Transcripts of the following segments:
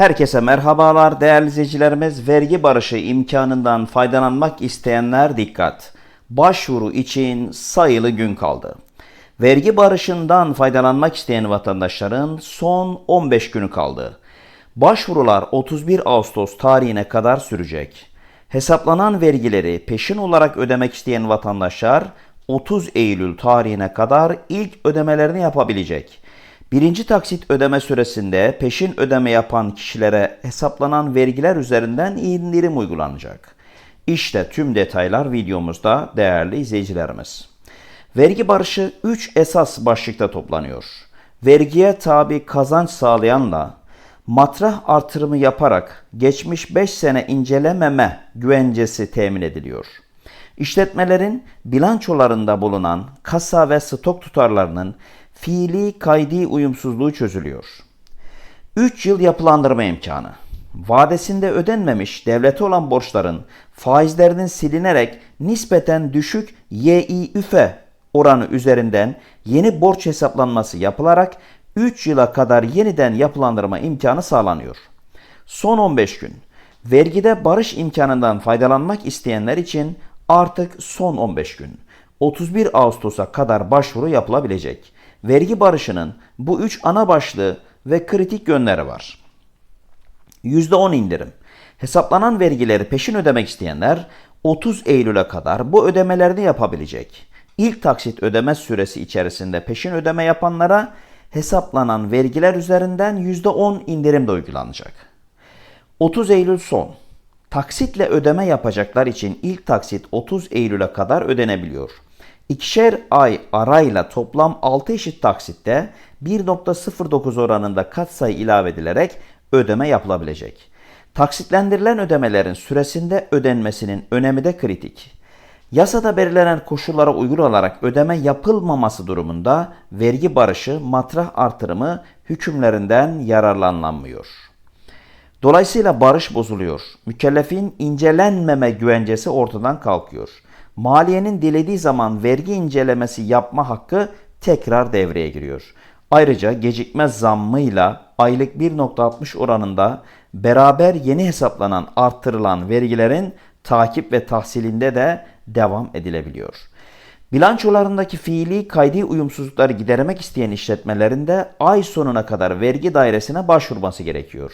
Herkese merhabalar değerli izleyicilerimiz. Vergi barışı imkanından faydalanmak isteyenler dikkat. Başvuru için sayılı gün kaldı. Vergi barışından faydalanmak isteyen vatandaşların son 15 günü kaldı. Başvurular 31 Ağustos tarihine kadar sürecek. Hesaplanan vergileri peşin olarak ödemek isteyen vatandaşlar 30 Eylül tarihine kadar ilk ödemelerini yapabilecek. Birinci taksit ödeme süresinde peşin ödeme yapan kişilere hesaplanan vergiler üzerinden indirim uygulanacak. İşte tüm detaylar videomuzda değerli izleyicilerimiz. Vergi barışı 3 esas başlıkta toplanıyor. Vergiye tabi kazanç sağlayanla matrah artırımı yaparak geçmiş 5 sene incelememe güvencesi temin ediliyor. İşletmelerin bilançolarında bulunan kasa ve stok tutarlarının fiili kaydi uyumsuzluğu çözülüyor. 3 yıl yapılandırma imkanı. Vadesinde ödenmemiş devlete olan borçların faizlerinin silinerek nispeten düşük YİÜFE oranı üzerinden yeni borç hesaplanması yapılarak 3 yıla kadar yeniden yapılandırma imkanı sağlanıyor. Son 15 gün. Vergide barış imkanından faydalanmak isteyenler için artık son 15 gün. 31 Ağustos'a kadar başvuru yapılabilecek. Vergi barışının bu üç ana başlığı ve kritik yönleri var. %10 indirim. Hesaplanan vergileri peşin ödemek isteyenler 30 Eylül'e kadar bu ödemelerini yapabilecek. İlk taksit ödeme süresi içerisinde peşin ödeme yapanlara hesaplanan vergiler üzerinden %10 indirim de uygulanacak. 30 Eylül son. Taksitle ödeme yapacaklar için ilk taksit 30 Eylül'e kadar ödenebiliyor. İkişer ay arayla toplam 6 eşit taksitte 1.09 oranında katsayı ilave edilerek ödeme yapılabilecek. Taksitlendirilen ödemelerin süresinde ödenmesinin önemi de kritik. Yasada belirlenen koşullara uygun olarak ödeme yapılmaması durumunda vergi barışı matrah artırımı hükümlerinden yararlanlanmıyor. Dolayısıyla barış bozuluyor. Mükellefin incelenmeme güvencesi ortadan kalkıyor. Maliyenin dilediği zaman vergi incelemesi yapma hakkı tekrar devreye giriyor. Ayrıca gecikmez zammıyla aylık 1.60 oranında beraber yeni hesaplanan arttırılan vergilerin takip ve tahsilinde de devam edilebiliyor. Bilançolarındaki fiili kaydi uyumsuzlukları gidermek isteyen işletmelerin de ay sonuna kadar vergi dairesine başvurması gerekiyor.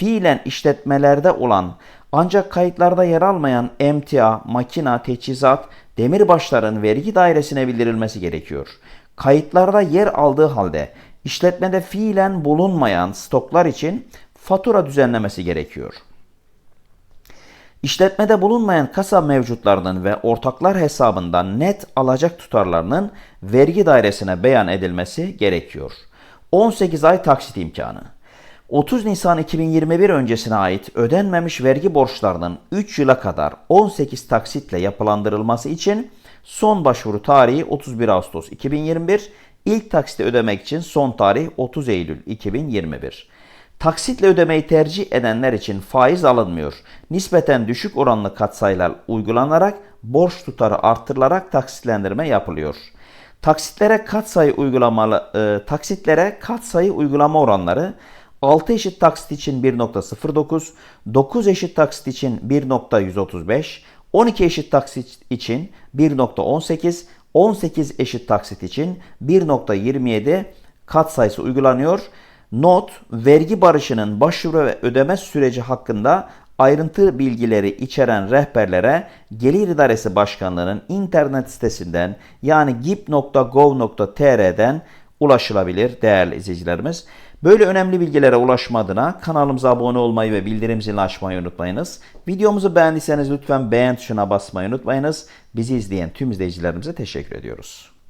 Fiilen işletmelerde olan ancak kayıtlarda yer almayan emtia, makina, teçhizat, demirbaşların vergi dairesine bildirilmesi gerekiyor. Kayıtlarda yer aldığı halde işletmede fiilen bulunmayan stoklar için fatura düzenlemesi gerekiyor. İşletmede bulunmayan kasa mevcutlarının ve ortaklar hesabından net alacak tutarlarının vergi dairesine beyan edilmesi gerekiyor. 18 ay taksit imkanı. 30 Nisan 2021 öncesine ait ödenmemiş vergi borçlarının 3 yıla kadar 18 taksitle yapılandırılması için son başvuru tarihi 31 Ağustos 2021, ilk taksiti ödemek için son tarih 30 Eylül 2021. Taksitle ödemeyi tercih edenler için faiz alınmıyor. Nispeten düşük oranlı katsayılar uygulanarak borç tutarı artırılarak taksitlendirme yapılıyor. Taksitlere katsayı uygulamalı e, taksitlere katsayı uygulama oranları 6 eşit taksit için 1.09, 9 eşit taksit için 1.135, 12 eşit taksit için 1.18, 18 eşit taksit için 1.27 kat sayısı uygulanıyor. Not, vergi barışının başvuru ve ödeme süreci hakkında ayrıntı bilgileri içeren rehberlere Gelir İdaresi Başkanlığı'nın internet sitesinden yani gip.gov.tr'den ulaşılabilir değerli izleyicilerimiz. Böyle önemli bilgilere ulaşma kanalımıza abone olmayı ve bildirim zilini açmayı unutmayınız. Videomuzu beğendiyseniz lütfen beğen tuşuna basmayı unutmayınız. Bizi izleyen tüm izleyicilerimize teşekkür ediyoruz.